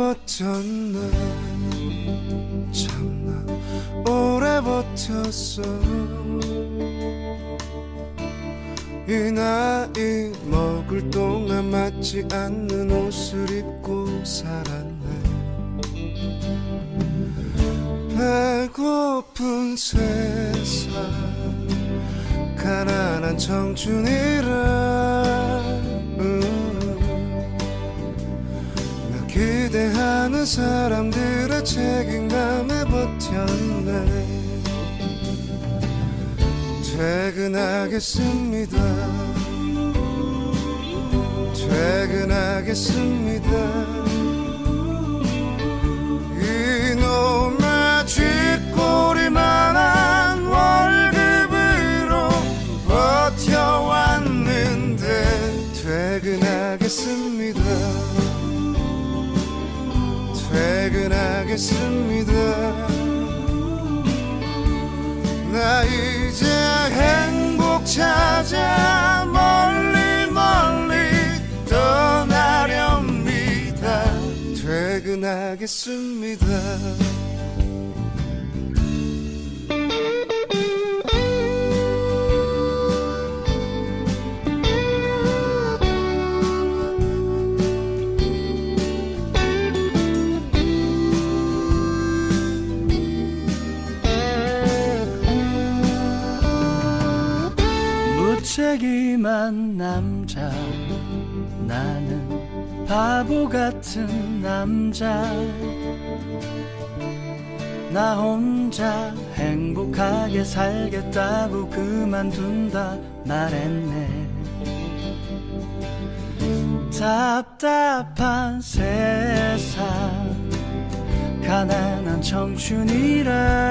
버텼네. 참나 오래 버텼어 이 나이 먹을 동안 맞지 않는 옷을 입고 살았네. 배고픈 세상 가난한 청춘이라 기대하는 사람들의 책임감에 버텼네. 퇴근하겠습니다. 퇴근하겠습니다 퇴근하겠습니다. 나 이제 행복 찾아 멀리 멀리 떠나렵니다. 퇴근하겠습니다 무책임한 남자. 나는 바보 같은 남자. 나 혼자 행복하게 살겠다고 그만둔다 말했네. 답답한 세상. 가난한 청춘이라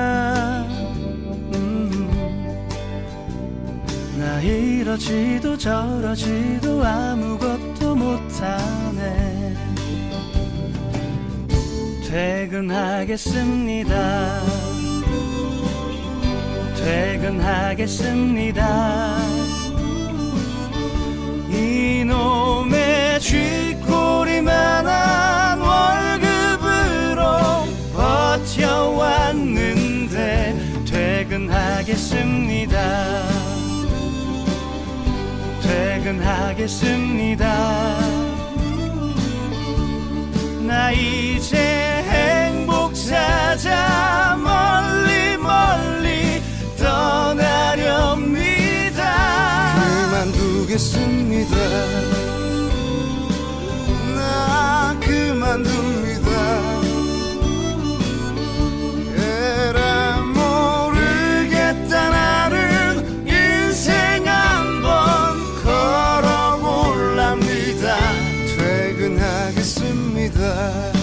이러지도 저러지도 아무것도 못하네. 퇴근하겠습니다. 퇴근하겠습니다. 이놈의 쥐꼬리만 한 월급으로 버텨왔는데 퇴근하겠습니다 퇴근하겠습니다. 나 이제 행복 찾아 멀리 멀리 떠나렵니다. 그만두겠습니다 퇴